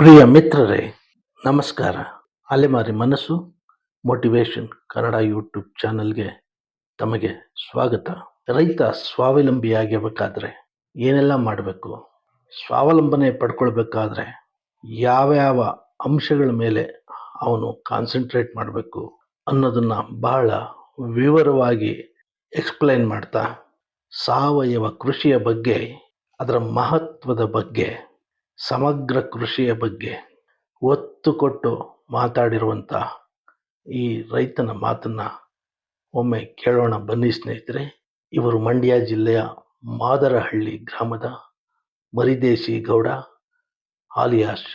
ಪ್ರಿಯ ಮಿತ್ರರೇ, ನಮಸ್ಕಾರ. ಅಲೆಮಾರಿ ಮನಸ್ಸು ಮೋಟಿವೇಶನ್ ಕನ್ನಡ ಯೂಟ್ಯೂಬ್ ಚಾನಲ್ಗೆ ತಮಗೆ ಸ್ವಾಗತ. ರೈತ ಸ್ವಾವಲಂಬಿಯಾಗಬೇಕಾದ್ರೆ ಏನೆಲ್ಲ ಮಾಡಬೇಕು? ಸ್ವಾವಲಂಬನೆ ಪಡ್ಕೊಳ್ಬೇಕಾದ್ರೆ ಯಾವ್ಯಾವ ಅಂಶಗಳ ಮೇಲೆ ಅವನು ಕಾನ್ಸಂಟ್ರೇಟ್ ಮಾಡಬೇಕು ಅನ್ನೋದನ್ನು ಬಹಳ ವಿವರವಾಗಿ ಎಕ್ಸ್ಪ್ಲೈನ್ ಮಾಡ್ತಾ, ಸಾವಯವ ಕೃಷಿಯ ಬಗ್ಗೆ, ಅದರ ಮಹತ್ವದ ಬಗ್ಗೆ ಸಮಗ್ರ ಕೃಷಿಯ ಬಗ್ಗೆ ಒತ್ತು ಕೊಟ್ಟು ಮಾತಾಡಿರುವಂಥ ಈ ರೈತನ ಮಾತನ್ನ ಒಮ್ಮೆ ಕೇಳೋಣ. ಬನ್ನಿ ಸ್ನೇಹಿತರೆ, ಇವರು ಮಂಡ್ಯ ಜಿಲ್ಲೆಯ ಮಾದರಹಳ್ಳಿ ಗ್ರಾಮದ ಮರಿದೇಶಿ ಗೌಡ ಆಲಿಯಾಸ್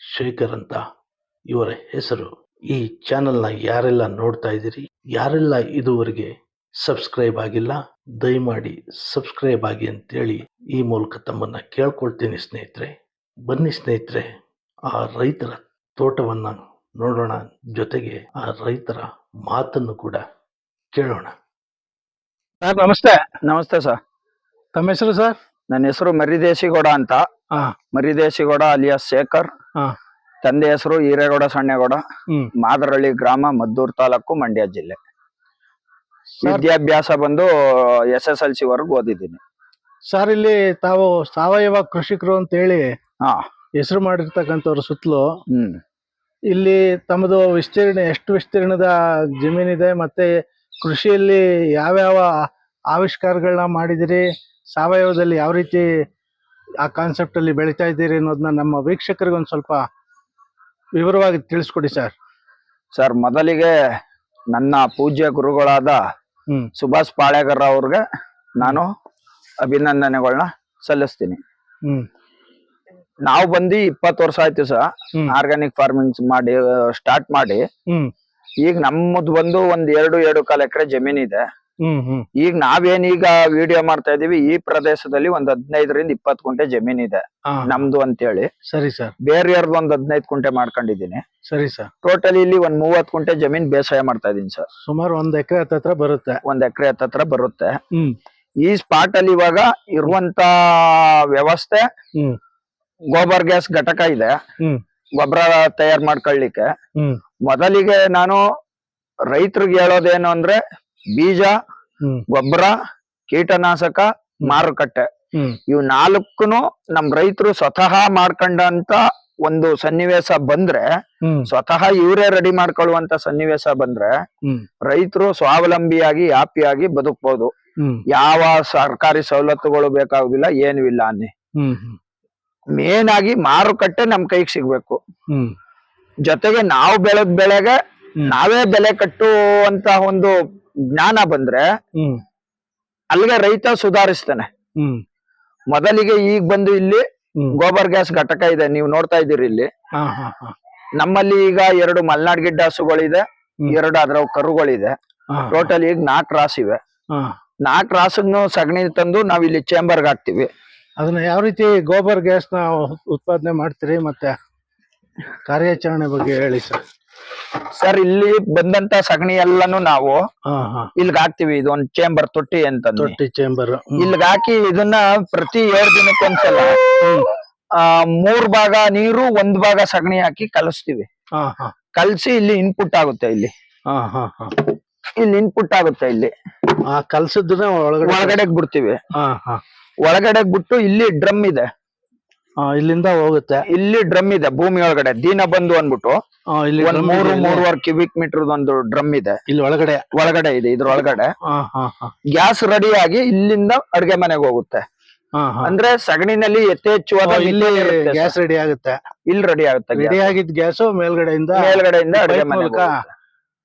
ಶೇಖರ್ ಅಂತ ಇವರ ಹೆಸರು. ಈ ಚಾನೆಲ್ನ ಯಾರೆಲ್ಲ ನೋಡ್ತಾ ಇದ್ದೀರಿ, ಯಾರೆಲ್ಲ ಇದುವರೆಗೆ ಸಬ್ಸ್ಕ್ರೈಬ್ ಆಗಿಲ್ಲ, ದಯಮಾಡಿ ಸಬ್ಸ್ಕ್ರೈಬ್ ಆಗಿ ಅಂತೇಳಿ ಈ ಮೂಲಕ ತಮ್ಮನ್ನ ಕೇಳ್ಕೊಳ್ತೀನಿ ಸ್ನೇಹಿತರೆ. ಬನ್ನಿ ಸ್ನೇಹಿತರೆ ಆ ರೈತರ ತೋಟವನ್ನ ನೋಡೋಣ. ಜೊತೆಗೆ ಆ ರೈತರ ಮಾತನ್ನು ಕೂಡ ಕೇಳೋಣ. ಸರ್ ನಮಸ್ತೆ. ನಮಸ್ತೆ ಸರ್. ತಮ್ಮ ಹೆಸರು ಸರ್? ನನ್ನ ಹೆಸರು ಮರಿದೇಶಿಗೌಡ ಅಂತ. ಹಾ. ಮರಿದೇಶಿಗೌಡ ಅಲಿಯಾಸ್ ಶೇಖರ್. ಹಾ. ತಂದೆ ಹೆಸರು ಹಿರೇಗೌಡ ಸಣ್ಣಗೌಡ. ಹ್ಮ್. ಮಾದರಳ್ಳಿ ಗ್ರಾಮ ಮದ್ದೂರು ತಾಲೂಕು ಮಂಡ್ಯ ಜಿಲ್ಲೆ. ಸರ್ ವಿದ್ಯಾಭ್ಯಾಸ ಬಂದು ಎಸ್ ಎಸ್ ಎಲ್ ಸಿ ವರ್ಗ ಓದಿದ್ದೀನಿ. ಸರ್ ಇಲ್ಲಿ ತಾವು ಸಾವಯವ ಕೃಷಿಕರು ಅಂತ ಹೇಳಿ ಹೆಸರು ಮಾಡಿರ್ತಕ್ಕಂಥವ್ರ ಸುತ್ತಲೂ ಇಲ್ಲಿ ತಮ್ಮದು ವಿಸ್ತೀರ್ಣ ಎಷ್ಟು ವಿಸ್ತೀರ್ಣದ ಜಮೀನಿದೆ ಮತ್ತೆ ಕೃಷಿಯಲ್ಲಿ ಯಾವ್ಯಾವ ಆವಿಷ್ಕಾರಗಳನ್ನ ಮಾಡಿದಿರಿ ಸಾವಯವದಲ್ಲಿ ಯಾವ ರೀತಿ ಆ ಕಾನ್ಸೆಪ್ಟ್ ಅಲ್ಲಿ ಬೆಳಿತಾ ಇದ್ದೀರಿ ಅನ್ನೋದನ್ನ ನಮ್ಮ ವೀಕ್ಷಕರಿಗೆ ಒಂದು ಸ್ವಲ್ಪ ವಿವರವಾಗಿ ತಿಳಿಸ್ಕೊಡಿ ಸರ್. ಸರ್ ಮೊದಲಿಗೆ ನನ್ನ ಪೂಜ್ಯ ಗುರುಗಳಾದ ಸುಭಾಷ್ ಪಾಳೆಗರ್ ಅವ್ರಿಗೆ ನಾನು ಅಭಿನಂದನೆಗಳನ್ನ ಸಲ್ಲಿಸ್ತೀನಿ. ನಾವು ಬಂದಿ ಇಪ್ಪತ್ತು ವರ್ಷ ಆಯ್ತು ಸರ್. ಆರ್ಗಾನಿಕ್ ಫಾರ್ಮಿಂಗ್ ಮಾಡಿ ಸ್ಟಾರ್ಟ್ ಮಾಡಿ. ಈಗ ನಮ್ಮದು ಬಂದು ಒಂದ್ ಎರಡು ಎರಡು ಕಾಲ ಎಕರೆ ಜಮೀನ್ ಇದೆ. ಈಗ ನಾವೇನ್ ಈಗ ವಿಡಿಯೋ ಮಾಡ್ತಾ ಇದೀವಿ ಈ ಪ್ರದೇಶದಲ್ಲಿ ಒಂದ್ ಹದಿನೈದರಿಂದ ಇಪ್ಪತ್ತು ಕುಂಟೆ ಜಮೀನ್ ಇದೆ. ನಮ್ದು ಅಂತೇಳಿ. ಸರಿ ಸರ್. ಬೇರೆಯವ್ರದ್ದು ಒಂದ್ ಹದಿನೈದು ಕುಂಟೆ ಮಾಡ್ಕೊಂಡಿದ್ದೀನಿ. ಸರಿ ಸರ್. ಟೋಟಲಿ ಇಲ್ಲಿ ಒಂದ್ ಮೂವತ್ ಕುಂಟೆ ಜಮೀನ್ ಬೇಸಾಯ ಮಾಡ್ತಾ ಇದೀನಿ ಸರ್. ಸುಮಾರು ಒಂದ್ ಎಕರೆ ಹತ್ತತ್ರ ಬರುತ್ತೆ. ಒಂದ್ ಎಕರೆ ಹತ್ತತ್ರ ಬರುತ್ತೆ. ಈ ಸ್ಪಾಟ್ ಅಲ್ಲಿ ಇವಾಗ ಇರುವಂತ ವ್ಯವಸ್ಥೆ ಗೋಬರ್ ಗ್ಯಾಸ್ ಘಟಕ ಇದೆ. ಗೊಬ್ಬರ ತಯಾರ್ ಮಾಡ್ಕೊಳ್ಳಿಕ್ಕೆ. ಮೊದಲಿಗೆ ನಾನು ರೈತರಿಗೆ ಹೇಳೋದೇನು ಅಂದ್ರೆ ಬೀಜ ಗೊಬ್ಬರ ಕೀಟನಾಶಕ ಮಾರುಕಟ್ಟೆ. ಇವ್ ನಾಲ್ಕುನು ನಮ್ ರೈತರು ಸ್ವತಃ ಮಾಡ್ಕೊಂಡಂತ ಒಂದು ಸನ್ನಿವೇಶ ಬಂದ್ರೆ ಸ್ವತಃ ಇವರೇ ರೆಡಿ ಮಾಡ್ಕೊಳ್ಳುವಂತ ಸನ್ನಿವೇಶ ಬಂದ್ರೆ ರೈತರು ಸ್ವಾವಲಂಬಿಯಾಗಿ ಹ್ಯಾಪಿಯಾಗಿ ಬದುಕ್ಬೋದು. ಹ್ಮ್. ಯಾವ ಸರ್ಕಾರಿ ಸವಲತ್ತುಗಳು ಬೇಕಾಗುದಿಲ್ಲ ಏನು ಇಲ್ಲ ಅನ್ನಿ. ಮೇನ್ ಆಗಿ ಮಾರುಕಟ್ಟೆ ನಮ್ ಕೈಗೆ ಸಿಗ್ಬೇಕು. ಹ್ಮ್. ಜೊತೆಗೆ ನಾವು ಬೆಳೆದ ಬೆಳೆಗೆ ನಾವೇ ಬೆಲೆ ಕಟ್ಟುವಂತ ಒಂದು ಜ್ಞಾನ ಬಂದ್ರೆ ಅಲ್ಲಿಗೆ ರೈತ ಸುಧಾರಿಸ್ತಾನೆ. ಹ್ಮ್. ಮೊದಲಿಗೆ ಈಗ ಬಂದು ಇಲ್ಲಿ ಗೋಬರ್ ಗ್ಯಾಸ್ ಘಟಕ ಇದೆ ನೀವು ನೋಡ್ತಾ ಇದ್ದೀರಿ ಇಲ್ಲಿ. ನಮ್ಮಲ್ಲಿ ಈಗ ಎರಡು ಮಲ್ನಾಡ್ ಗಿಡ್ಡ ಹಸುಗಳಿದೆ ಎರಡು ಅದ್ರ ಕರುಗಳಿದೆ. ಟೋಟಲ್ ಈಗ ನಾಲ್ಕು ರಾಸ್ ಇವೆ. ನಾಲ್ಕು ರಾಸನ್ನು ಸಗಣಿ ತಂದು ನಾವ್ ಇಲ್ಲಿ ಚೇಂಬರ್ಗೆ ಹಾಕ್ತಿವಿ. ಅದನ್ನ ಯಾವ ರೀತಿ ಗೋಬರ್ ಗ್ಯಾಸ್ನ ಉತ್ಪಾದನೆ ಮಾಡ್ತೀರಿ ಮತ್ತೆ ಕಾರ್ಯಾಚರಣೆ ಬಗ್ಗೆ ಹೇಳಿ ಸರ್. ಸರ್ ಇಲ್ಲಿ ಬಂದಂತ ಸಗಣಿ ಎಲ್ಲಾನು ನಾವು ಹಾ ಹಾ. ಇದು ಹಾಕ್ತಿವಿ. ಇದೊಂದು ಚೇಂಬರ್ ತೊಟ್ಟಿ ಅಂತ ತೊಟ್ಟಿ ಚೇಂಬರ್ ಇಲ್ಲಿ ಹಾಕಿ ಇದನ್ನ ಪ್ರತಿ ಏಳು ದಿನಕ್ಕೊಂದ್ಸಲ ಆ ಮೂರ್ ಭಾಗ ನೀರು ಒಂದ್ ಭಾಗ ಸಗಣಿ ಹಾಕಿ ಕಲಿಸ್ತೀವಿ. ಕಲ್ಸಿ ಇಲ್ಲಿ ಇನ್ಪುಟ್ ಆಗುತ್ತೆ ಇಲ್ಲಿ. ಹಾ ಹಾ ಹಾ. ಇಲ್ಲಿ ಇನ್ಪುಟ್ ಆಗುತ್ತೆ ಇಲ್ಲಿ. ಆ ಒಳಗಡೆ ಒಳಗಡೆ ಬಿಡ್ತೀವಿ. ಹಾ ಬಿಟ್ಟು ಇಲ್ಲಿ ಡ್ರಮ್ ಇದೆ. ಆ, ಇಲ್ಲಿಂದ ಹೋಗುತ್ತೆ. ಇಲ್ಲಿ ಡ್ರಮ್ ಇದೆ ಭೂಮಿ ಒಳಗಡೆ. ದೀನ ಬಂದು ಅಂದ್ಬಿಟ್ಟು ಆ, ಇಲ್ಲಿ ಒಂದ್ drum ಮೂರು ಇದೆ. ಮೂರುವರೆ ಕ್ಯೂಬಿಕ್ ಮೀಟರ್ ಒಂದು ಡ್ರಮ್ ಇದೆ. ಇಲ್ಲಿ ಒಳಗಡೆ. ಒಳಗಡೆ ಇದೆ ಇದ್ರ ಒಳಗಡೆ. ಹಾ ಹಾ ಹಾ. ಗ್ಯಾಸ್ ರೆಡಿ ಆಗಿ ಇಲ್ಲಿಂದ ಅಡ್ಗೆ ಮನೆಗೆ ಹೋಗುತ್ತೆ. ಹಾ ಹಾ. ಅಂದ್ರೆ ಸಗಣಿನಲ್ಲಿ ಯಥೇಚ್ಛವಾದ ಇಲ್ಲಿ ಇರುತ್ತೆ ಗ್ಯಾಸ್ ರೆಡಿ ಆಗುತ್ತೆ. ಇಲ್ಲಿ ರೆಡಿ ಆಗುತ್ತೆ gas. ರೆಡಿ ಆಗಿದ್ ಗ್ಯಾಸ್ ಮೇಲ್ಗಡೆಯಿಂದ ಮೇಲ್ಗಡೆಯಿಂದ ಅಡ್ಗೆ pipe ಮನೆಗೆ ಮೂಲಕ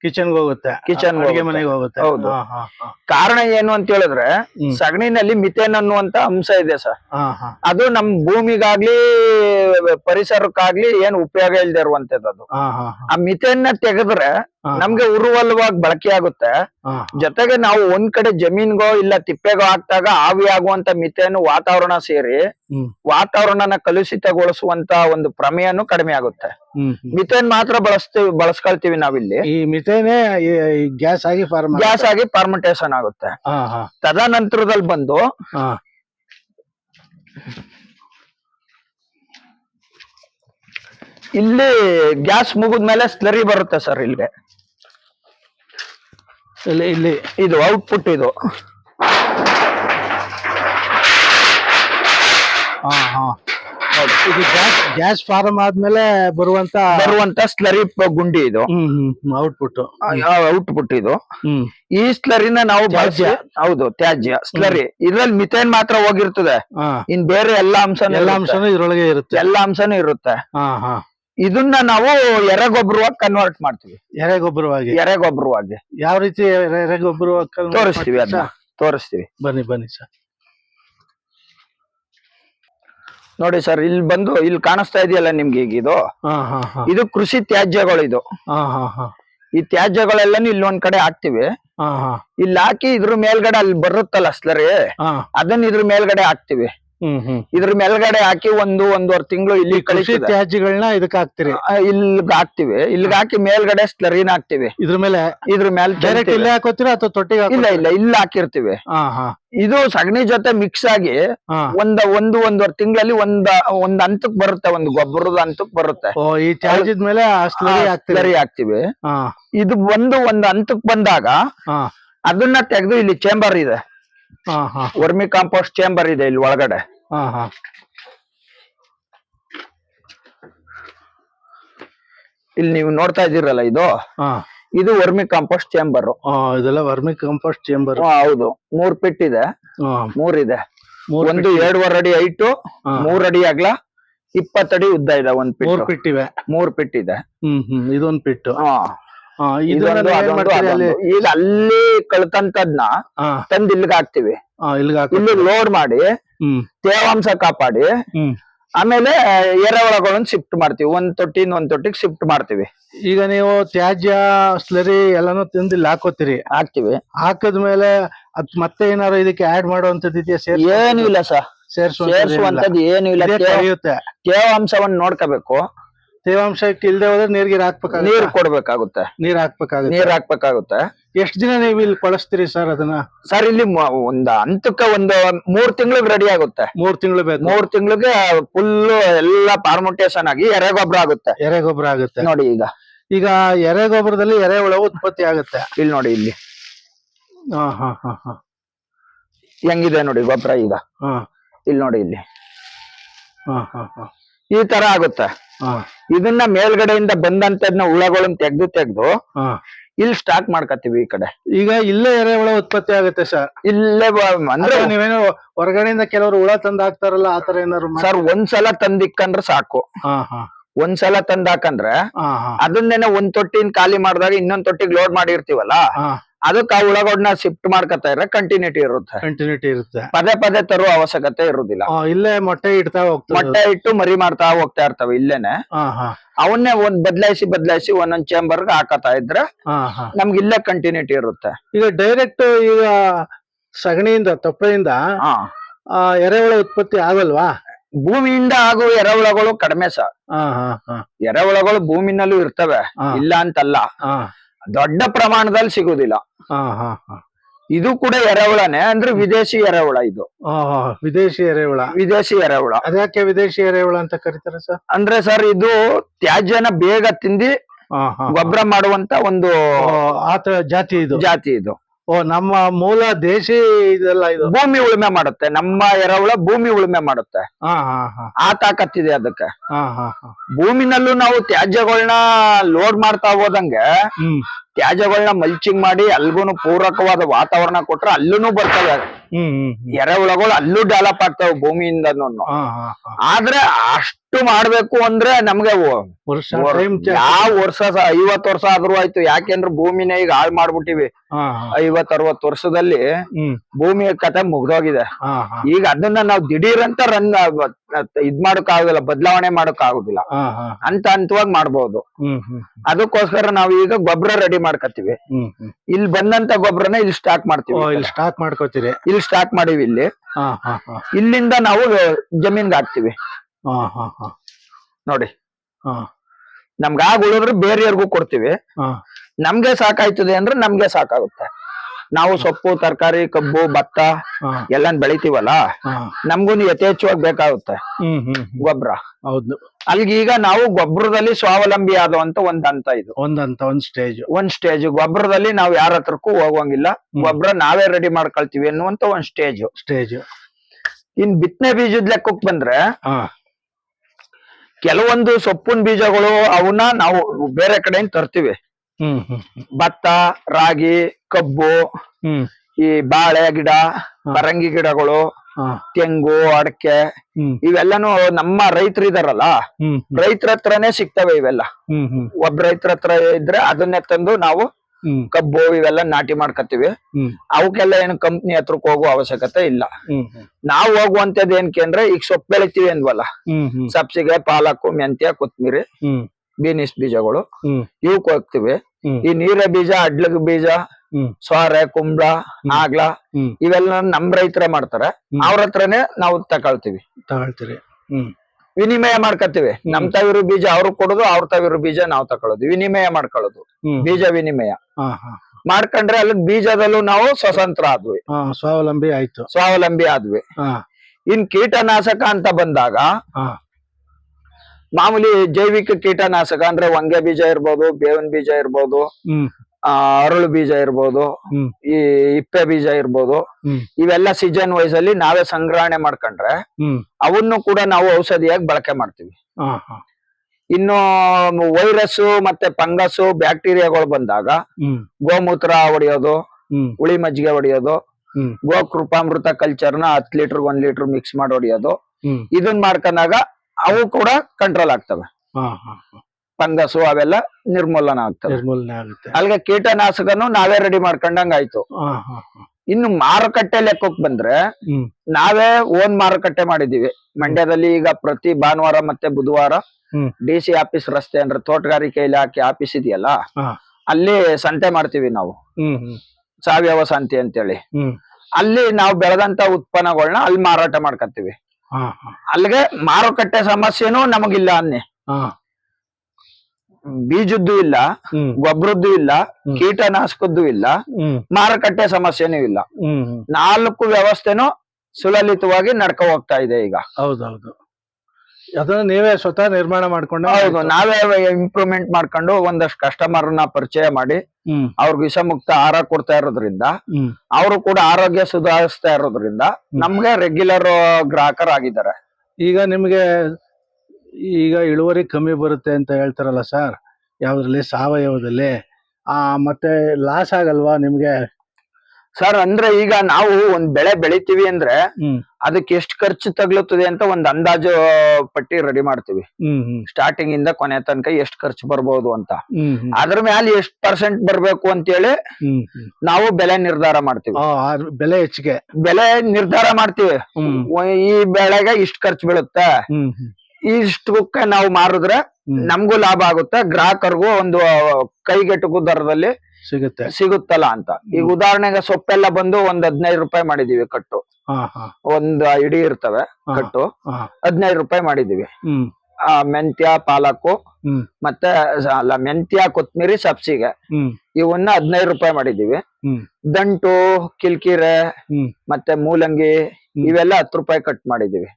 ಕಿಚನ್ ಹೋಗುತ್ತೆ. ಕಿಚನ್ ಅಡುಗೆ. ಮನೆಗೆ ಹೋಗುತ್ತೆ. ಹೌದು. ಕಾರಣ ಏನು ಅಂತ ಹೇಳಿದ್ರೆ ಸಗಣಿನಲ್ಲಿ ಮಿಥೇನ್ ಅನ್ನುವಂತ ಅಂಶ ಇದೆ ಸರ್. ಅದು ನಮ್ ಭೂಮಿಗಾಗ್ಲಿ ಪರಿಸರಕ್ಕಾಗ್ಲಿ ಏನ್ ಉಪಯೋಗ ಇಲ್ದೇ ಇರುವಂತದ್ದು ಅದು. ಆ ಮಿಥೇನ್ನ ತೆಗೆದ್ರೆ. ನಮ್ಗೆ ಉರುವಲ್ವಾಗಿ ಬಳಕೆ ಆಗುತ್ತೆ. ಜೊತೆಗೆ ನಾವು ಒಂದ್ ಕಡೆ ಜಮೀನ್ಗೋ ಇಲ್ಲ ತಿಪ್ಪೆಗೋ ಹಾಕ್ದಾಗ ಆಗುವಂತ ಮಿಥೇನ್ ವಾತಾವರಣ ಸೇರಿ ವಾತಾವರಣನ ಕಲುಷಿತಗೊಳಿಸುವಂತ ಒಂದು ಪ್ರಮೇಯನು ಕಡಿಮೆ ಆಗುತ್ತೆ. ಮಿಥೇನ್ ಮಾತ್ರ ಬಳಸ್ತೀವಿ ಬಳಸ್ಕೊಳ್ತೀವಿ ನಾವಿಲ್ಲಿ. ಈ ಮಿಥೇನೆ ಗ್ಯಾಸ್ ಆಗಿ ಗ್ಯಾಸ್ ಆಗಿ ಫಾರ್ಮಟೇಷನ್ ಆಗುತ್ತೆ. ತದನಂತರದಲ್ಲಿ ಬಂದು ಇಲ್ಲಿ ಗ್ಯಾಸ್ ಮುಗಿದ್ಮೇಲೆ ಸ್ಲರಿ ಬರುತ್ತೆ ಸರ್ ಇಲ್ಲಿಗೆ. ಇಲ್ಲಿ ಇಲ್ಲಿ ಇದು ಔಟ್ಪುಟ್ ಇದು. ಹಾ ಹಾ. ಇದು ಗ್ಯಾಸ್ ಗ್ಯಾಸ್ ಫಾರ್ಮ್ ಆದ್ಮೇಲೆ ಬರುವಂತ ಬರುವಂತ ಸ್ಲರಿ ಗುಂಡಿ ಇದು. ಔಟ್ಪುಟ್ ಔಟ್ಪುಟ್ ಇದು. ಈ ಸ್ಲರಿನ ನಾವು. ಬಳಸಿ ಹೌದು ತ್ಯಾಜ್ಯ ಸ್ಲರಿ ಇದ್ರಲ್ಲಿ ಮಿಥೇನ್ ಮಾತ್ರ ಹೋಗಿರ್ತದೆ. ಇನ್ ಬೇರೆ ಎಲ್ಲಾ ಅಂಶನೂ ಎಲ್ಲಾ. ಅಂಶನೂ ಇದ್ರೊಳಗೆ ಇರುತ್ತೆ. ಎಲ್ಲಾ ಅಂಶನೂ ಇರುತ್ತೆ. ಹಾ ಹಾ. ಇದನ್ನ ನಾವು ಎರೆಗೊಬ್ಬರವಾಗಿ ಕನ್ವರ್ಟ್ ಮಾಡ್ತೀವಿ. ಎರೆಗೊಬ್ಬರವಾಗಿ ಎರೆಗೊಬ್ಬರವಾಗಿ ಯಾವ ರೀತಿ ತೋರಿಸ್ತೀವಿ? ಅದನ್ನ. ತೋರಿಸ್ತೀವಿ. ಬನ್ನಿ ಬನ್ನಿ ಸರ್. ನೋಡಿ ಸರ್ ಇಲ್ಲಿ ಬಂದು ಇಲ್ಲಿ ಕಾಣಿಸ್ತಾ ಇದೆಯಲ್ಲ ನಿಮ್ಗೆ ಈಗ ಇದು? ಹಾ ಹಾ ಹಾ. ಇದು ಕೃಷಿ ತ್ಯಾಜ್ಯಗಳು ಇದು. ಹಾ ಹಾ ಹಾ. ಈ ತ್ಯಾಜ್ಯಗಳೆಲ್ಲಾನು ಇಲ್ಲಿ ಒಂದ್ ಕಡೆ ಹಾಕ್ತಿವಿ. ಇಲ್ಲಿ ಹಾಕಿ ಇದ್ರ ಮೇಲ್ಗಡೆ ಅಲ್ಲಿ ಬರುತ್ತಲ್ಲ ಸ್ಲರಿ ಹಾ. ಅದನ್ನ ಇದ್ರ ಮೇಲ್ಗಡೆ ಹಾಕ್ತಿವಿ. ಇದ್ರ ಮೇಲ್ಗಡೆ ಹಾಕಿ ಒಂದು ಒಂದೂವರೆ ತಿಂಗಳು ಇಲ್ಲಿ ಕಳಿಸಿ ತ್ಯಾಜ್ಯಗಳನ್ನ ಇದಕ್ಕೆ ಹಾಕ್ತಿರಿ? ಇಲ್ಲಿ ಹಾಕ್ತಿವಿ. ಇಲ್ಲಿಗೆ ಹಾಕಿ ಮೇಲ್ಗಡೆ ಸ್ಲರಿನ ಹಾಕ್ತಿವಿ. ಇದ್ರ ಮೇಲೆ ಇದ್ರ ಮೇಲೆ ಡೈರೆಕ್ಟ್ ಹಾಕೋತಿರ ಇಲ್ಲೇ ಹಾಕೋತೀರಾ ಅಥವಾ ತೊಟ್ಟಿಗೆ ಇಲ್ಲ ಇಲ್ಲ ಇಲ್ಲಿ ಹಾಕಿರ್ತೀವಿ. ಹಾ ಹಾ. ಇದು ಸಗಣಿ ಜೊತೆ ಮಿಕ್ಸ್ ಆಗಿ ಒಂದ ಒಂದು ಒಂದೂವರೆ ತಿಂಗಳಲ್ಲಿ ಒಂದ ಒಂದ್ ಹಂತಕ್ ಬರುತ್ತೆ ಒಂದ್ ಗೊಬ್ಬರದ ಹಂತಕ್ ಬರುತ್ತೆ. ಈ ತ್ಯಾಜ್ಯದ ಮೇಲೆ ಸ್ಲರಿ ಹಾಕ್ತಿವಿ. ಇದು ಒಂದು ಒಂದ್ ಹಂತಕ್ ಬಂದಾಗ ಅದನ್ನ ತೆಗೆದು ಇಲ್ಲಿ ಚೇಂಬರ್ ಇದೆ. ವರ್ಮಿ ಕಾಂಪೋಸ್ಟ್ ಚೇಂಬರ್ ಇದೆ ಇಲ್ಲಿ ಒಳಗಡೆ. ಹಾ ಹಾ. ಇಲ್ಲಿ ನೀವು ನೋಡ್ತಾ ಇದ್ದೀರಲ್ಲ ಇದು? ಹಾ. ಇದು ವರ್ಮಿ ಕಾಂಪೋಸ್ಟ್ ಚೇಂಬರ್ ಆ, ಇದೆಲ್ಲ ವರ್ಮಿ ಕಂಪೋಸ್ಟ್ ಚೇಂಬರ್ ಹೌದು. ಮೂರ್ ಪಿಟ್ ಇದೆ. ಮೂರ್ ಇದೆ. ಮೂರ್ ಒಂದು ಎರಡೂವರೆ ಅಡಿ ಹೈಟು ಹಾ. ಮೂರ್ ಅಡಿ ಆಗ್ಲ ಇಪ್ಪತ್ತಡಿ ಉದ್ದ ಇದೆ ಒಂದ್ ಮೂರ್ ಪಿಟ್ ಪಿಟ್ ಇವೆ. ಮೂರ್ ಪಿಟ್ ಇದೆ. ಹ್ಮ್ ಹ್ಮ್ ಇದೊಂದ್ ಪಿಟ್ ಹಾ. ಇದೊಂದು, ಅದೊಂದು, ಮಾಡ್ತೀರಿ ಅಲ್ಲಿ? ಅದೊಂದು. ಈಗ ಅಲ್ಲಿ ಕಳ್ತಂತದ್ನ ತಂದ್ ಇಲ್ಲಿಗೆ ಹಾಕ್ತಿವಿ. ಇಲ್ಲಿ ಲೋಡ್ ಮಾಡಿ ತೇವಾಂಶ ಕಾಪಾಡಿ ಆಮೇಲೆ ಎರೆಹುಳಗಳನ್ನು ಶಿಫ್ಟ್ ಮಾಡ್ತೀವಿ. ಒಂದ್ ತೊಟ್ಟಿನ ಒಂದ್ ತೊಟ್ಟಿಗೆ ಶಿಫ್ಟ್ ಮಾಡ್ತೀವಿ. ಈಗ ನೀವು ತ್ಯಾಜ್ಯ ಸ್ಲರಿ ಎಲ್ಲಾನು ತಂದು ಇಲ್ಲಿ ಹಾಕೋತೀರಿ. ಹಾಕ್ತಿವಿ. ಹಾಕದ್ಮೇಲೆ ಅದ್ ಮತ್ತೆ ಏನಾರು ಇದಕ್ಕೆ ಆಡ್ ಮಾಡುವಂತದ್ದು ಇದೆಯಾ ಸೇರ್ ಏನು ಇಲ್ಲ ಸರ್. ಸೇರಿಸುವಂತದ್ದು ಏನು ಇಲ್ಲ. ತೇವಾಂಶವನ್ನ ನೋಡ್ಕೋಬೇಕು. ತೇವಾಂಶ ಇಲ್ದೆ ಹೋದ್ರೆ ನೀರ್ಗೆ ನೀರ್ ಹಾಕ್ಬೇಕಾಗುತ್ತೆ ಕೊಡ್ಬೇಕಾಗುತ್ತೆ. ನೀರ್ ಹಾಕ್ಬೇಕಾಗುತ್ತೆ. ನೀರ್ ಹಾಕ್ಬೇಕಾಗುತ್ತೆ. ಎಷ್ಟ್ ದಿನ ನೀವು ಇಲ್ಲಿ ಕೊಳಸ್ತೀರಿ ಸರ್ ಅದನ್ನ? ಸರ್ ಇಲ್ಲಿ ಒಂದ್ ಅಂತಕ್ಕೆ ಒಂದು ಮೂರ್ ತಿಂಗಳಿಗೆ ರೆಡಿ ಆಗುತ್ತೆ. ಮೂರ್ ತಿಂಗಳು ಬೇಕು. ಮೂರ್ ತಿಂಗಳಿಗೆ ಫುಲ್ ಎಲ್ಲ ಫಾರ್ಮುಟೇಶನ್ ಆಗಿ ಎರೆಗೊಬ್ಬರ ಆಗುತ್ತೆ. ಎರೆಗೊಬ್ಬರ ಆಗುತ್ತೆ. ನೋಡಿ ಈಗ. ಈಗ ಎರೆಗೊಬ್ಬರದಲ್ಲಿ ಎರೆಹುಳ ಉತ್ಪತ್ತಿ ಆಗುತ್ತೆ. ಇಲ್ಲಿ ನೋಡಿ ಇಲ್ಲಿ. ಹಾ ಹಾ ಹಾ ಹಾ. ಹೆಂಗಿದೆ ನೋಡಿ ಗೊಬ್ಬರ ಈಗ. ಹಾ. ಇಲ್ಲಿ ನೋಡಿ ಇಲ್ಲಿ. ಹಾ ಹಾ ಹಾ. ಈ ತರ ಆಗುತ್ತೆ. ಇದನ್ನ ಮೇಲ್ಗಡೆಯಿಂದ ಬಂದಂತದ್ನ ಹುಳಗಳನ್ನ ತೆಗ್ದು ತೆಗ್ದು ಇಲ್ಲಿ ಸ್ಟಾಕ್ ಮಾಡ್ಕತ್ತೀವಿ ಈ ಕಡೆ. ಈಗ ಇಲ್ಲೇ ಎರೆಹುಳ ಉತ್ಪತ್ತಿ ಆಗುತ್ತೆ ಸರ್. ಇಲ್ಲೇ ಬ- ಅಂದ್ರೆ ನೀವೇನು ನೀವೇನೋ ಹೊರಗಡೆಯಿಂದ ಕೆಲವರು ಹುಳ ತಂದು ಹಾಕ್ತಾರಲ್ಲ ಆತರ ಏನಾದ್ರು ಮಾಡಿ- ಸರ್ ಒಂದ್ಸಲ ತಂದಿಕ್ಕಂದ್ರೆ ಸಾಕು. ಹಾ ಹಾ. ಒಂದ್ಸಲ ತಂದಾಕಂದ್ರೆ ಹಾ ಹಾ. ಅದನ್ನೇನೆ ಒಂದ್ ತೊಟ್ಟಿನ ಖಾಲಿ ಮಾಡಿದಾಗ ಇನ್ನೊಂದ್ ತೊಟ್ಟಿಗೆ ಲೋಡ್ ಮಾಡಿರ್ತೀವಲ್ಲ? ಹಾ. ಅದಕ್ಕೆ ಆ ಹುಳಗಳನ್ನ ಶಿಫ್ಟ್ ಮಾಡ್ಕೊತ ಇದ್ರೆ ಕಂಟಿನ್ಯೂಟಿ ಇರುತ್ತೆ. ಕಂಟಿನ್ಯೂಟಿ ಇರುತ್ತೆ. ಪದೇ ಪದೇ ತರುವ ಅವಶ್ಯಕತೆ ಇರುದಿಲ್ಲ. ಇಲ್ಲೇ ಮೊಟ್ಟೆ ಇಡ್ತಾ ಹೋಗ್ತಾರೆ ಮೊಟ್ಟೆ ಇಟ್ಟು ಮರಿ ಮಾಡ್ತಾ ಹೋಗ್ತಾ ಇರ್ತವೆ ಇಲ್ಲೇನೆ. ಅವನ್ನೇ ಒಂದ್ ಬದಲಾಯಿಸಿ ಬದಲಾಯಿಸಿ ಒಂದೊಂದ್ ಚೇಂಬರ್ ಹಾಕತಾ ಇದ್ರೆ ಹಾ ಹಾ. ನಮ್ಗೆ ಇಲ್ಲೇ ಕಂಟಿನ್ಯೂಟಿ ಇರುತ್ತೆ. ಈಗ ಡೈರೆಕ್ಟ್ ಈಗ ಸಗಣಿಯಿಂದ ತೊಪ್ಪೆಯಿಂದ ಎರೆಹುಳ ಉತ್ಪತ್ತಿ ಆಗಲ್ವಾ? ಭೂಮಿಯಿಂದ ಆಗುವ ಎರೆಹುಳಗಳು ಕಡಿಮೆ ಸರ್. ಹಾ ಹಾ ಹಾ. ಎರೆಹುಳಗಳು ಭೂಮಿನಲ್ಲೂ ಇರ್ತವೆ. ಇಲ್ಲ ಅಂತಲ್ಲ. ದೊಡ್ಡ ಪ್ರಮಾಣದಲ್ಲಿ ಸಿಗುದಿಲ್ಲ. ಹಾ ಹಾ ಹಾ. ಇದು ಕೂಡ ಎರೆಹುಳನೆ ಅಂದ್ರೆ ವಿದೇಶಿ ಎರೆಹುಳ ಇದು. ವಿದೇಶಿ ಎರೆಹುಳ. ವಿದೇಶಿ ಎರೆಹುಳ. ಅದಕ್ಕೆ ವಿದೇಶಿ ಎರೆಹುಳ ಅಂತ ಕರೀತಾರೆ ಸರ್? ಅಂದ್ರೆ ಸರ್ ಇದು ತ್ಯಾಜ್ಯನ ಬೇಗ ತಿಂದಿ ಗೊಬ್ಬರ ಮಾಡುವಂತ ಒಂದು ಆತ ಜಾತಿ ಇದು. ಜಾತಿ ಇದು. ಓ ನಮ್ಮ ಮೂಲ ದೇಶಿ ಇದೆಲ್ಲ ಇದು. ಭೂಮಿ ಉಳುಮೆ ಮಾಡುತ್ತೆ. ನಮ್ಮ ಎರವಳ ಭೂಮಿ ಉಳುಮೆ ಮಾಡುತ್ತೆ. ಹಾ ಹಾ ಹಾ. ಆ ತಾಕತ್ತಿದೆ ಅದಕ್ಕೆ. ಹಾ ಹಾ ಹಾ. ಭೂಮಿನಲ್ಲೂ ನಾವು ತ್ಯಾಜ್ಯಗಳನ್ನ ಲೋಡ್ ಮಾಡ್ತಾ ಹೋದಂಗೆ ಹ್ಮ್. ತ್ಯಾಜ್ಯಗಳನ್ನ ಮಲ್ಚಿಂಗ್ ಮಾಡಿ ಅಲ್ಗೂನು ಪೂರಕವಾದ ವಾತಾವರಣ ಕೊಟ್ರೆ ಅಲ್ಲೂ ಬರ್ತವೆ. ಎರೆಹುಳಗಳು ಅಲ್ಲೂ ಡೆವಲಪ್ ಆಗ್ತಾವ ಭೂಮಿಯಿಂದ ಆದ್ರೆ ಅಷ್ಟು ಮಾಡ್ಬೇಕು ಅಂದ್ರೆ ನಮ್ಗೆ ಯಾವ ವರ್ಷ ಐವತ್ ವರ್ಷ ಆದ್ರೂ ಆಯ್ತು. ಯಾಕೆಂದ್ರೆ ಭೂಮಿನ ಈಗ ಹಾಳ್ ಮಾಡ್ಬಿಟ್ಟಿವಿ. ಐವತ್ ಅರವತ್ ವರ್ಷದಲ್ಲಿ ಭೂಮಿಯ ಕತೆ ಮುಗ್ದೋಗಿದೆ. ಈಗ ಅದನ್ನ ನಾವು ದಿಢೀರ್ ಅಂತ ರನ್ ಇದ್ ಮಾಡಕ್ ಆಗುದಿಲ್ಲ ಬದಲಾವಣೆ ಮಾಡೋಕ್ ಆಗುದಿಲ್ಲ ಅಂತ ಹಂತವಾಗಿ ಮಾಡ್ಬೋದು. ಅದಕ್ಕೋಸ್ಕರ ನಾವು ಈಗ ಗೊಬ್ಬರ ರೆಡಿ ಹ್ಮ್ ಇಲ್ಲಿ ಬಂದಂತ ಗೊಬ್ಬರನ ಇಲ್ಲಿ ಸ್ಟಾಕ್ ಮಾಡ್ತೀವಿ ಇಲ್ಲಿ ಸ್ಟಾಕ್ ಮಾಡ್ಕೋತೀರಿ. ಇಲ್ಲಿ ಸ್ಟಾಕ್ ಮಾಡಿವಿ ಇಲ್ಲಿ. ಇಲ್ಲಿಂದ ನಾವು ಜಮೀನ್ಗೆ ಹಾಕ್ತಿವಿ. ಹಾ ಹಾ ಹಾ. ನೋಡಿ. ಹಾ. ನಮ್ಗೆ ಆಗ ಉಳಿದ್ರೆ ಬೇರೆಯವ್ರಿಗೂ ಕೊಡ್ತೀವಿ. ಹಾ. ನಮ್ಗೆ ಸಾಕಾಯ್ತದೆ ಅಂದ್ರೆ ನಮ್ಗೆ ಸಾಕಾಗುತ್ತೆ. ನಾವು ಸೊಪ್ಪು ತರಕಾರಿ ಕಬ್ಬು ಭತ್ತ ಎಲ್ಲಾನ್ ಬೆಳಿತೀವಲ್ಲ ನಮ್ಗೂ ಯಥೇಚ್ಛವಾಗಿ ಬೇಕಾಗುತ್ತೆ. ಗೊಬ್ಬರ ಹೌದು. ಅಲ್ಲಿ ಈಗ ನಾವು ಗೊಬ್ಬರದಲ್ಲಿ ಸ್ವಾವಲಂಬಿ ಆದಂತ ಒಂದ್ ಹಂತ ಇದು. ಒಂದಂತ ಒಂದ್ ಸ್ಟೇಜ್ ಒಂದ್ ಸ್ಟೇಜ್ ಗೊಬ್ಬರದಲ್ಲಿ ನಾವು ಯಾರ ಹತ್ರಕ್ಕೂ ಹೋಗಂಗಿಲ್ಲ. ಗೊಬ್ಬರ ನಾವೇ ರೆಡಿ ಮಾಡ್ಕೊಳ್ತೀವಿ ಅನ್ನುವಂತ ಒಂದ್ ಸ್ಟೇಜ್ ಸ್ಟೇಜ್ ಇನ್ ಬಿತ್ತನೆ ಬೀಜದ ಲೆಕ್ಕಕ್ಕೆ ಬಂದ್ರೆ ಹಾ. ಕೆಲವೊಂದು ಸೊಪ್ಪಿನ ಬೀಜಗಳು ಅವನ್ನ ನಾವು ಬೇರೆ ಕಡೆಯಿಂದ ತರ್ತೀವಿ. ಭತ್ತ ರಾಗಿ ಕಬ್ಬು ಈ ಬಾಳೆ ಗಿಡ ಪರಂಗಿ ಗಿಡಗಳು ತೆಂಗು ಅಡಕೆ ಇವೆಲ್ಲಾನು ನಮ್ಮ ರೈತರು ಇದಾರಲ್ಲ? ಹ್ಮ್. ಹ್ಮ್ ರೈತರ ಹತ್ರನೇ ಸಿಗ್ತವೆ ಇವೆಲ್ಲ. ಒಬ್ಬ ರೈತರ ಹತ್ರ ಇದ್ರೆ ಅದನ್ನೇ ತಂದು ನಾವು ಕಬ್ಬು ಇವೆಲ್ಲ ನಾಟಿ ಮಾಡ್ಕತ್ತೀವಿ. ಹ್ಮ್. ಅವಕ್ಕೆಲ್ಲ ಏನು ಕಂಪ್ನಿ ಹತ್ರಕ್ಕೆ ಹೋಗುವ ಅವಶ್ಯಕತೆ ಇಲ್ಲ. ನಾವು ಹೋಗುವಂತದ್ದು ಏನಕ್ಕೆ ಅಂದ್ರೆ ಈಗ ಸೊಪ್ಪು ಬೆಳಿತೀವಿ ಅಂದ್ವಲ್ಲ? ಸಬ್ಸಿಗೆ ಪಾಲಕ್ ಮೆಂತ್ಯ ಕೊತ್ಮಿರಿ ಬೀನಿಸ್ ಬೀಜಗಳು. ಇವಕ್ ಹೋಗ್ತಿವಿ ಈ ನೀರ ಬೀಜ ಅಡ್ಲಗ್ ಬೀಜ. ಸೋರೆ ಕುಂಬ್ಳ ನಾಗ್ಲ. ಇವೆಲ್ಲ ನಮ್ ರೈತರೇ ಮಾಡ್ತಾರೆ. ಅವ್ರ ಹತ್ರನೇ ನಾವು ತಗೊಳ್ತೀವಿ. ತಗೊಳ್ತೀರಿ. ಹ್ಮ್. ವಿನಿಮಯ ಮಾಡ್ಕೊತೀವಿ ನಮ್ ತಾವಿರು ಬೀಜ ಅವ್ರು ಕೊಡೋದು ಅವ್ರ ತಾವಿರು ಬೀಜ ನಾವು ತಕೊಳ್ಳೋದು ವಿನಿಮಯ ಮಾಡ್ಕೊಳ್ಳೋದು. ಬೀಜ ವಿನಿಮಯ. ಮಾಡ್ಕೊಂಡ್ರೆ ಅಲ್ಲಿ ಬೀಜದಲ್ಲೂ ನಾವು ಸ್ವತಂತ್ರ ಆದ್ವಿ. ಸ್ವಾವಲಂಬಿ ಆಯ್ತು. ಸ್ವಾವಲಂಬಿ ಆದ್ವಿ. ಇನ್ ಕೀಟನಾಶಕ ಅಂತ ಬಂದಾಗ ಹಾ. ಮಾಮೂಲಿ ಜೈವಿಕ ಕೀಟನಾಶಕ ಅಂದ್ರೆ ಒಂಗೆ ಬೀಜ ಇರ್ಬೋದು ಬೇವಿನ ಬೀಜ ಇರ್ಬೋದು ಅರಳು ಬೀಜ ಇರ್ಬೋದು ಈ ಇಪ್ಪೆ ಬೀಜ ಇರ್ಬೋದು. ಇವೆಲ್ಲ ಸೀಸನ್ ವೈಸ್ ಅಲ್ಲಿ ನಾವೇ ಸಂಗ್ರಹಣೆ ಮಾಡ್ಕೊಂಡ್ರೆ ಅವನ್ನು ಕೂಡ ನಾವು ಔಷಧಿಯಾಗಿ ಬಳಕೆ ಮಾಡ್ತೀವಿ. ಇನ್ನು ವೈರಸ್ ಮತ್ತೆ ಫಂಗಸ್ ಬ್ಯಾಕ್ಟೀರಿಯಾಗಳು ಬಂದಾಗ ಗೋಮೂತ್ರ ಹೊಡೆಯೋದು ಹುಳಿ ಮಜ್ಜಿಗೆ ಹೊಡೆಯೋದು ಗೋಕೃಪಾಮೃತ ಕಲ್ಚರ್ ಕಲ್ಚರ್ನ ಹತ್ ಲೀಟರ್ ಒಂದ್ ಲೀಟರ್ ಮಿಕ್ಸ್ ಮಾಡಿ ಹೊಡೆಯೋದು. ಇದನ್ ಮಾಡ್ಕೊಂಡಾಗ ಅವು ಕೂಡ ಕಂಟ್ರೋಲ್ ಆಗ್ತವೆ. ಫಂಗಸ್ ಅವೆಲ್ಲ ನಿರ್ಮೂಲನ ಆಗ್ತದೆ ನಿರ್ಮೂಲನೆ ಆಗುತ್ತೆ. ಅಲ್ಲಿಗೆ ಕೀಟನಾಶಕನು ನಾವೇ ರೆಡಿ ಮಾಡ್ಕೊಂಡಂಗ ಆಯ್ತು ಇನ್ನು ಮಾರುಕಟ್ಟೆ ಲೆಕ್ಕಕ್ಕೆ ಬಂದ್ರೆ ನಾವೇ ಓನ್ ಮಾರುಕಟ್ಟೆ ಮಾಡಿದೀವಿ ಮಂಡ್ಯದಲ್ಲಿ ಈಗ ಪ್ರತಿ ಭಾನುವಾರ ಮತ್ತೆ ಬುಧವಾರ. ಡಿ ಸಿ ಆಫೀಸ್ ರಸ್ತೆ ಅಂದ್ರೆ ತೋಟಗಾರಿಕೆ ಇಲಾಖೆ ಆಫೀಸ್ ಇದೆಯಲ್ಲ ಅಲ್ಲಿ ಸಂತೆ ಮಾಡ್ತೀವಿ ನಾವು. ಸಾವಯವ ಸಂತೆ ಅಂತೇಳಿ. ಅಲ್ಲಿ ನಾವು ಬೆಳೆದಂತ ಉತ್ಪನ್ನಗಳನ್ನ ಅಲ್ಲಿ ಮಾರಾಟ ಮಾಡ್ಕತ್ತೀವಿ. ಅಲ್ಲಿಗೆ ಮಾರುಕಟ್ಟೆ ಸಮಸ್ಯೆನೂ ನಮಗಿಲ್ಲ ಅನ್ನಿ. ಬೀಜದ್ದು ಇಲ್ಲ ಗೊಬ್ಬರದ್ದು ಇಲ್ಲ ಕೀಟನಾಶಕದ್ದು ಇಲ್ಲ ಮಾರುಕಟ್ಟೆ ಸಮಸ್ಯೆನೂ ಇಲ್ಲ. ನಾಲ್ಕು ವ್ಯವಸ್ಥೆನೂ ಸುಲಲಿತವಾಗಿ ನಡ್ಕ ಹೋಗ್ತಾ ಇದೆ ಈಗ. ಹೌದೌದು. ಅದನ್ನ ನೀವೇ ಸ್ವತಃ ನಿರ್ಮಾಣ ಮಾಡ್ಕೊಂಡು ಹೌದು ನಾವೇ ಇಂಪ್ರೂವ್ಮೆಂಟ್ ಮಾಡ್ಕೊಂಡು ಒಂದಷ್ಟು ಕಸ್ಟಮರ್ನ ಪರಿಚಯ ಮಾಡಿ ಅವ್ರಿಗೆ ವಿಷಮುಕ್ತ ಆಹಾರ ಕೊಡ್ತಾ ಇರೋದ್ರಿಂದ ಅವರು ಕೂಡ ಆರೋಗ್ಯ ಸುಧಾರಿಸ್ತಾ ಇರೋದ್ರಿಂದ ನಮ್ಗೆ ರೆಗ್ಯುಲರ್ ಗ್ರಾಹಕರಾಗಿದ್ದಾರೆ. ಈಗ ನಿಮ್ಗೆ ಈಗ ಇಳುವರಿ ಕಮ್ಮಿ ಬರುತ್ತೆ ಅಂತ ಹೇಳ್ತಾರಲ್ಲ ಸರ್? ಯಾವುದ್ರಲ್ಲಿ? ಸಾವಯವದಲ್ಲಿ. ಆ ಮತ್ತೆ ಲಾಸ್ ಆಗಲ್ವಾ ನಿಮ್ಗೆ? ಸರ್ ಅಂದ್ರೆ ಈಗ ನಾವು ಒಂದ್ ಬೆಳೆ ಬೆಳಿತೀವಿ ಅಂದ್ರೆ ಹ್ಮ್. ಅದಕ್ಕೆ ಎಷ್ಟು ಖರ್ಚು ತಗ್ಲುತ್ತದೆ ಅಂತ ಒಂದ್ ಅಂದಾಜು ಪಟ್ಟಿ ರೆಡಿ ಮಾಡ್ತೀವಿ. ಹ್ಮ್ ಸ್ಟಾರ್ಟಿಂಗ್ ಇಂದ ಕೊನೆ ತನಕ ಎಷ್ಟು ಖರ್ಚು ಬರ್ಬೋದು ಅಂತ. ಹ್ಮ್ ಅದ್ರ ಮೇಲೆ ಎಷ್ಟು ಪರ್ಸೆಂಟ್ ಬರ್ಬೇಕು ಅಂತೇಳಿ ಹ್ಮ್ ಹ್ಮ್. ನಾವು ಬೆಲೆ ನಿರ್ಧಾರ ಮಾಡ್ತೀವಿ. ಬೆಲೆ ಹೆಚ್ಚಿಗೆ. ಬೆಲೆ ನಿರ್ಧಾರ ಮಾಡ್ತೀವಿ. ಹ್ಮ್. ಒ- ಈ ಬೆಳೆಗೆ ಇಷ್ಟು ಖರ್ಚು ಬೀಳುತ್ತೆ. ಹ್ಮ್. ಇಷ್ಟಕ್ಕೆ ನಾವು ಮಾರಿದ್ರೆ ನಮ್ಗೂ ಲಾಭ ಆಗುತ್ತೆ ಗ್ರಾಹಕರಿಗೂ ಒಂದು ಕೈಗೆಟುಕು ದರದಲ್ಲಿ ಸಿಗುತ್ತೆ. ಸಿಗುತ್ತಲ್ಲ ಅಂತ. ಈಗ ಉದಾಹರಣೆಗೆ ಸೊಪ್ಪೆಲ್ಲ ಬಂದು ಒಂದ್ ಹದಿನೈದು ರೂಪಾಯಿ ಮಾಡಿದೀವಿ ಕಟ್ಟು. ಒಂದ್ ಇಡೀ ಇರ್ತವೆ. ಕಟ್ಟು. ಹದಿನೈದು ರೂಪಾಯಿ ಮಾಡಿದೀವಿ. ಮೆಂತ್ಯ ಪಾಲಕು ಮತ್ತೆ ಅಲ್ಲ ಮೆಂತ್ಯ ಕೊತ್ಮಿರಿ ಸಬ್ಸಿಗೆ ಇವನ್ನ ಹದಿನೈದು ರೂಪಾಯಿ ಮಾಡಿದೀವಿ ದಂಟು ಕಿಲ್ಕಿರೆ ಮತ್ತೆ ಮೂಲಂಗಿ. ಇವೆಲ್ಲ ಹತ್ತು ರೂಪಾಯಿ ಕಟ್ ಮಾಡಿದೀವಿ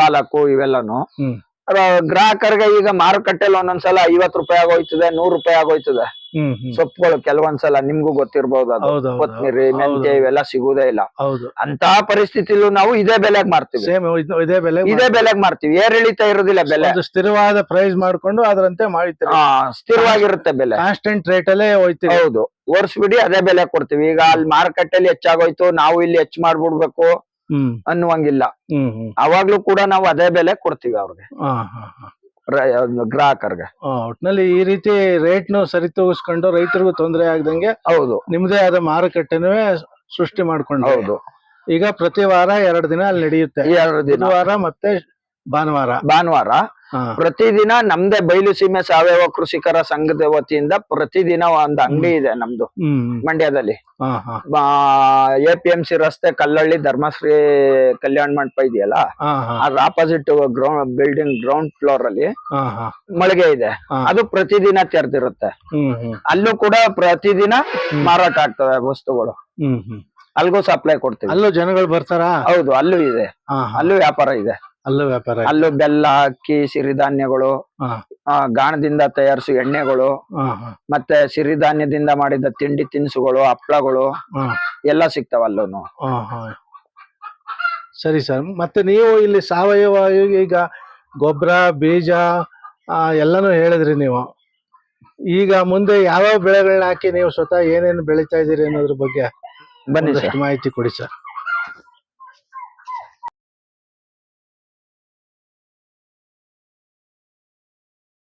ಪಾಲಕ್ಕು ಇವೆಲ್ಲಾನು. ಪಾಲಕು ಇವೆಲ್ಲನು ಗ್ರಾಹಕರಿಗೆ ಈಗ ಮಾರುಕಟ್ಟೆಲಿ ಒಂದೊಂದ್ಸಲ ಐವತ್ ರೂಪಾಯಿ ಆಗೋಯ್ತದೆ ನೂರ್ ರೂಪಾಯಿ ಆಗೋಯ್ತದೆ. ಸೊಪ್ಪುಗಳು ಕೆಲವೊಂದ್ಸಲ ನಿಮ್ಗೂ ಗೊತ್ತಿರ್ಬೋದು ಅದು. ಹೌದೌದು ಮೆಂತೆ. ಇವೆಲ್ಲ ಸಿಗುದೇ ಇಲ್ಲ. ಅಂತ ಪರಿಸ್ಥಿತಿಲೂ ನಾವು ಇದೇ ಬೆಲೆಗ್ ಮಾರ್ತೀವಿ. ಇದೇ ಬೆಲೆ ಇದೇ ಬೆಲೆಗ್ ಮಾರ್ತೀವಿ. ಏರಿಳಿತ ಇರುದಿಲ್ಲ ಬೆಲೆ. ಸ್ಥಿರವಾದ ಪ್ರೈಸ್ ಮಾಡ್ಕೊಂಡು ಅದರಂತೆ ಆ, ಸ್ಥಿರವಾಗಿರುತ್ತೆ ಬೆಲೆ. ಕಾನ್ಸ್ಟೆಂಟ್ ರೇಟ್ ಅಲ್ಲೇ ಹೋಯ್ತೀವಿ. ಹೌದು. ಓರ್ಸ್ಬಿಡಿ ಅದೇ ಬೆಲೆ ಕೊಡ್ತೀವಿ. ಈಗ ಅಲ್ಲಿ ಮಾರುಕಟ್ಟೆಲಿ ಹೆಚ್ಚಾಗೋಯ್ತು ನಾವು ಇಲ್ಲಿ ಹೆಚ್ಚು ಮಾಡ್ಬಿಡ್ಬೇಕು ಅನ್ನುವಂಗಿಲ್ಲ. ಅವಾಗ್ಲೂ ಕೂಡ ನಾವು ಅದೇ ಬೆಲೆ ಕೊಡ್ತೀವಿ ಅವ್ರಿಗೆ. ಗ್ರಾಹಕರಿಗೆ. ಒಟ್ಟಿನಲ್ಲಿ ಒಟ್ನಲ್ಲಿ ಈ ರೀತಿ ರೇಟ್ ನು ಸರಿತೂಗಿಸ್ಕೊಂಡು ರೈತರಿಗೂ ತೊಂದರೆ ಆಗದಂಗೆ ಹೌದು. ನಿಮ್ದೇ ಆದ ಮಾರುಕಟ್ಟೆನೂ ಸೃಷ್ಟಿ ಮಾಡ್ಕೊಂಡು ಹೌದು. ಈಗ ಪ್ರತಿ ವಾರ ಎರಡು ದಿನ ಅಲ್ಲಿ ನಡೆಯುತ್ತೆ. ಎರಡು ದಿನ. ಬುಧವಾರ ಮತ್ತೆ ಭಾನುವಾರ. ಭಾನುವಾರ. ಪ್ರತಿದಿನ ನಮ್ದೇ ಬಯಲು ಸೀಮೆ ಸಾವಯವ ಕೃಷಿಕರ ಸಂಘದ ವತಿಯಿಂದ ಪ್ರತಿದಿನ ಒಂದ್ ಅಂಗಡಿ ಇದೆ ನಮ್ದು. ಮಂಡ್ಯದಲ್ಲಿ. ಎ ಪಿ ಎಂ ಸಿ ರಸ್ತೆ ಕಲ್ಲಳ್ಳಿ ಧರ್ಮಶ್ರೀ ಕಲ್ಯಾಣ ಮಂಟಪ ಇದೆಯಲ್ಲ? ಅದ್ರ opposite ground building ground floor ಅಲ್ಲಿ ಮಳಿಗೆ ಇದೆ. ಅದು ಪ್ರತಿದಿನ ತೆರೆದಿರುತ್ತೆ. ಅಲ್ಲೂ ಕೂಡ ಪ್ರತಿದಿನ ಮಾರಾಟ ಆಗ್ತದೆ ವಸ್ತುಗಳು. ಅಲ್ಗೂ ಸಪ್ಲೈ ಕೊಡ್ತೀವಿ. ಅಲ್ಲೂ ಜನಗಳು ಬರ್ತಾರಾ? ಹೌದು ಅಲ್ಲೂ ಇದೆ. ಅಲ್ಲೂ ವ್ಯಾಪಾರ ಇದೆ. ಅಲ್ಲೂ ವ್ಯಾಪಾರ. ಅಲ್ಲೂ ಬೆಲ್ಲ ಅಕ್ಕಿ ಸಿರಿಧಾನ್ಯಗಳು ಆ, ಗಾಣದಿಂದ ತಯಾರಿಸುವ ಎಣ್ಣೆಗಳು ಮತ್ತೆ ಸಿರಿಧಾನ್ಯದಿಂದ ಮಾಡಿದ ತಿಂಡಿ ತಿನಿಸುಗಳು ಹಪ್ಪಳಗಳು ಎಲ್ಲ ಸಿಗ್ತಾವ ಅಲ್ಲೂನು. ಸರಿ ಸರ್ ಮತ್ತೆ ನೀವು ಇಲ್ಲಿ ಸಾವಯವ ಈಗ- ಗೊಬ್ಬರ ಬೀಜ ಆ, ಎಲ್ಲಾನು ಹೇಳಿದ್ರಿ ನೀವು. ಈಗ ಮುಂದೆ ಯಾವ್ಯಾವ ಬೆಳೆಗಳನ್ನ ಹಾಕಿ ನೀವು ಸ್ವತಃ ಏನೇನು ಬೆಳಿತಾ ಇದೀರಿ ಅನ್ನೋದ್ರ ಬಗ್ಗೆ ಬನ್ನಿ ಸರ್. ಒಂದಷ್ಟು ಮಾಹಿತಿ ಕೊಡಿ ಸರ್.